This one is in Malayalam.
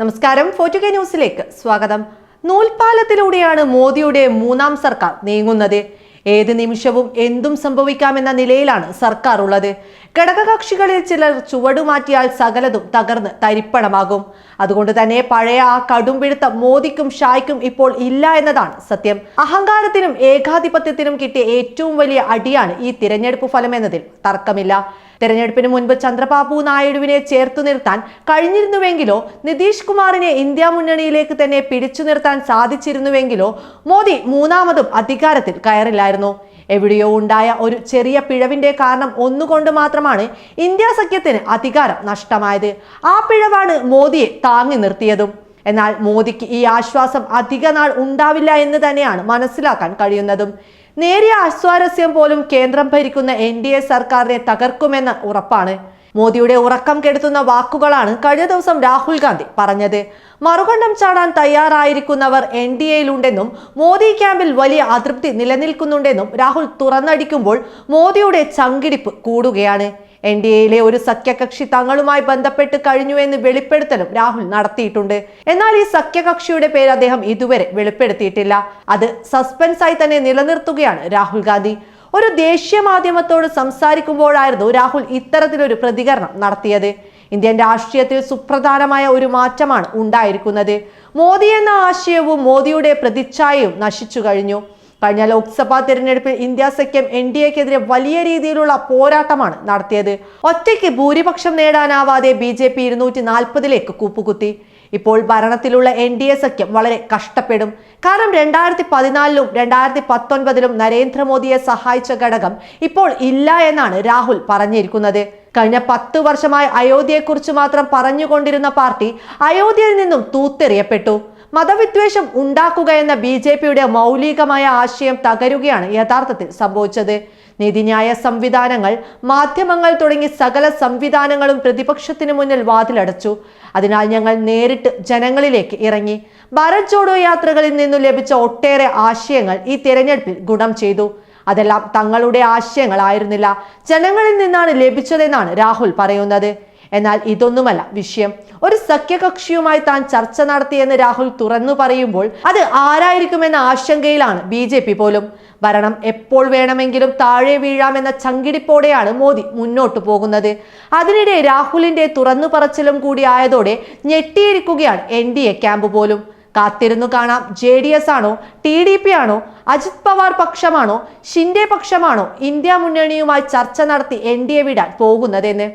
നമസ്കാരം. ഫോർട്ടു കെ ന്യൂസിലേക്ക് സ്വാഗതം. നൂൽപാലത്തിലൂടെയാണ് മോദിയുടെ മൂന്നാം സർക്കാർ നീങ്ങുന്നത്. ഏത് നിമിഷവും എന്തും സംഭവിക്കാമെന്ന നിലയിലാണ് സർക്കാർ ഉള്ളത്. ഘടകകക്ഷികളിൽ ചിലർ ചുവടുമാറ്റിയാൽ സകലതും തകർന്ന് തരിപ്പണമാകും. അതുകൊണ്ട് തന്നെ പഴയ ആ കടുംപിടുത്തം മോദിക്കും ഷായ്ക്കും ഇപ്പോൾ ഇല്ല എന്നതാണ് സത്യം. അഹങ്കാരത്തിനും ഏകാധിപത്യത്തിനും കിട്ടിയ ഏറ്റവും വലിയ അടിയാണ് ഈ തിരഞ്ഞെടുപ്പ് ഫലം എന്നതിൽ തർക്കമില്ല. തെരഞ്ഞെടുപ്പിന് മുൻപ് ചന്ദ്രബാബു നായിഡുവിനെ ചേർത്തു നിർത്താൻ കഴിഞ്ഞിരുന്നുവെങ്കിലോ നിതീഷ് കുമാറിനെ ഇന്ത്യ മുന്നണിയിലേക്ക് തന്നെ പിടിച്ചു നിർത്താൻ സാധിച്ചിരുന്നുവെങ്കിലോ മോദി മൂന്നാമതും അധികാരത്തിൽ കയറില്ലായിരുന്നു. എവിടെയോ ഉണ്ടായ ഒരു ചെറിയ പിഴവിന്റെ കാരണം ഒന്നുകൊണ്ട് മാത്രമാണ് ഇന്ത്യ സഖ്യത്തിന് അധികാരം നഷ്ടമായത്. ആ പിഴവാണ് മോദിയെ താങ്ങി നിർത്തിയതും. എന്നാൽ മോദിക്ക് ഈ ആശ്വാസം അധിക നാൾ ഉണ്ടാവില്ല എന്ന് തന്നെയാണ് മനസ്സിലാക്കാൻ കഴിയുന്നതും. നേരിയ അസ്വാരസ്യം പോലും കേന്ദ്രം ഭരിക്കുന്ന എൻ ഡി എ സർക്കാരിനെ തകർക്കുമെന്ന ഉറപ്പാണ്. മോദിയുടെ ഉറക്കം കെടുത്തുന്ന വാക്കുകളാണ് കഴിഞ്ഞ ദിവസം രാഹുൽ ഗാന്ധി പറഞ്ഞത്. മറുകണ്ഠം ചാടാൻ തയ്യാറായിരിക്കുന്നവർ എൻ ഡി എയിലുണ്ടെന്നും മോദി ക്യാമ്പിൽ വലിയ അതൃപ്തി നിലനിൽക്കുന്നുണ്ടെന്നും രാഹുൽ തുറന്നടിക്കുമ്പോൾ മോദിയുടെ ചങ്കിടിപ്പ് കൂടുകയാണ്. എൻ ഡി എയിലെ ഒരു സഖ്യകക്ഷി തങ്ങളുമായി ബന്ധപ്പെട്ട് കഴിഞ്ഞു എന്ന് വെളിപ്പെടുത്തലും രാഹുൽ നടത്തിയിട്ടുണ്ട്. എന്നാൽ ഈ സഖ്യകക്ഷിയുടെ പേര് അദ്ദേഹം ഇതുവരെ വെളിപ്പെടുത്തിയിട്ടില്ല. അത് സസ്പെൻസായി തന്നെ നിലനിർത്തുകയാണ് രാഹുൽ ഗാന്ധി. ഒരു ദേശീയ മാധ്യമത്തോട് സംസാരിക്കുമ്പോഴായിരുന്നു രാഹുൽ ഇത്തരത്തിലൊരു പ്രതികരണം നടത്തിയത്. ഇന്ത്യൻ രാഷ്ട്രീയത്തിൽ സുപ്രധാനമായ ഒരു മാറ്റമാണ് ഉണ്ടായിരിക്കുന്നത്. മോദി എന്ന ആശയവും മോദിയുടെ പ്രതിച്ഛായയും നശിച്ചു കഴിഞ്ഞു. കഴിഞ്ഞ ലോക്സഭാ തിരഞ്ഞെടുപ്പിൽ ഇന്ത്യ സഖ്യം എൻ ഡി എക്കെതിരെ വലിയ രീതിയിലുള്ള പോരാട്ടമാണ് നടത്തിയത്. ഒറ്റയ്ക്ക് ഭൂരിപക്ഷം നേടാനാവാതെ ബി ജെ പി ഇരുന്നൂറ്റി നാൽപ്പതിലേക്ക് കൂപ്പുകുത്തി. ഇപ്പോൾ ഭരണത്തിലുള്ള എൻ ഡി എ സഖ്യം വളരെ കഷ്ടപ്പെടും. കാരണം രണ്ടായിരത്തി പതിനാലിലും രണ്ടായിരത്തി പത്തൊൻപതിലും നരേന്ദ്രമോദിയെ സഹായിച്ച ഘടകം ഇപ്പോൾ ഇല്ല എന്നാണ് രാഹുൽ പറഞ്ഞിരിക്കുന്നത്. കഴിഞ്ഞ പത്ത് വർഷമായി അയോധ്യയെക്കുറിച്ച് മാത്രം പറഞ്ഞുകൊണ്ടിരുന്ന പാർട്ടി അയോധ്യയിൽ നിന്നും തൂത്തെറിയപ്പെട്ടു. മതവിദ്വേഷം ഉണ്ടാക്കുക എന്ന ബി ജെ പിയുടെ മൗലികമായ ആശയം തകരുകയാണ് യഥാർത്ഥത്തിൽ സംഭവിച്ചത്. നീതിന്യായ സംവിധാനങ്ങൾ മാധ്യമങ്ങൾ തുടങ്ങി സകല സംവിധാനങ്ങളും പ്രതിപക്ഷത്തിന് മുന്നിൽ വാതിലടച്ചു. അതിനാൽ ഞങ്ങൾ നേരിട്ട് ജനങ്ങളിലേക്ക് ഇറങ്ങി. ഭാരത് ജോഡോ യാത്രകളിൽ നിന്നും ലഭിച്ച ഒട്ടേറെ ആശയങ്ങൾ ഈ തിരഞ്ഞെടുപ്പിൽ ഗുണം ചെയ്തു. അതെല്ലാം തങ്ങളുടെ ആശയങ്ങളായിരുന്നില്ല. ജനങ്ങളിൽ നിന്നാണ് ലഭിച്ചതെന്നാണ് രാഹുൽ പറയുന്നത്. എന്നാൽ ഇതൊന്നുമല്ല വിഷയം. ഒരു സഖ്യകക്ഷിയുമായി താൻ ചർച്ച നടത്തിയെന്ന് രാഹുൽ തുറന്നു പറയുമ്പോൾ അത് ആരായിരിക്കുമെന്ന ആശങ്കയിലാണ് ബി ജെ പി പോലും. ഭരണം എപ്പോൾ വേണമെങ്കിലും താഴെ വീഴാമെന്ന ചങ്കിടിപ്പോടെയാണ് മോദി മുന്നോട്ടു പോകുന്നത്. അതിനിടെ രാഹുലിന്റെ തുറന്നു പറച്ചിലും കൂടി ആയതോടെ ഞെട്ടിയിരിക്കുകയാണ് എൻ ഡി എ ക്യാമ്പ് പോലും. കാത്തിരുന്നു കാണാം. ജെ ഡി എസ് ആണോ ടി ഡി പി ആണോ അജിത് പവാർ പക്ഷമാണോ ഷിൻഡെ പക്ഷമാണോ ഇന്ത്യ മുന്നണിയുമായി ചർച്ച നടത്തി എൻ ഡി എ വിടാൻ പോകുന്നതെന്ന്?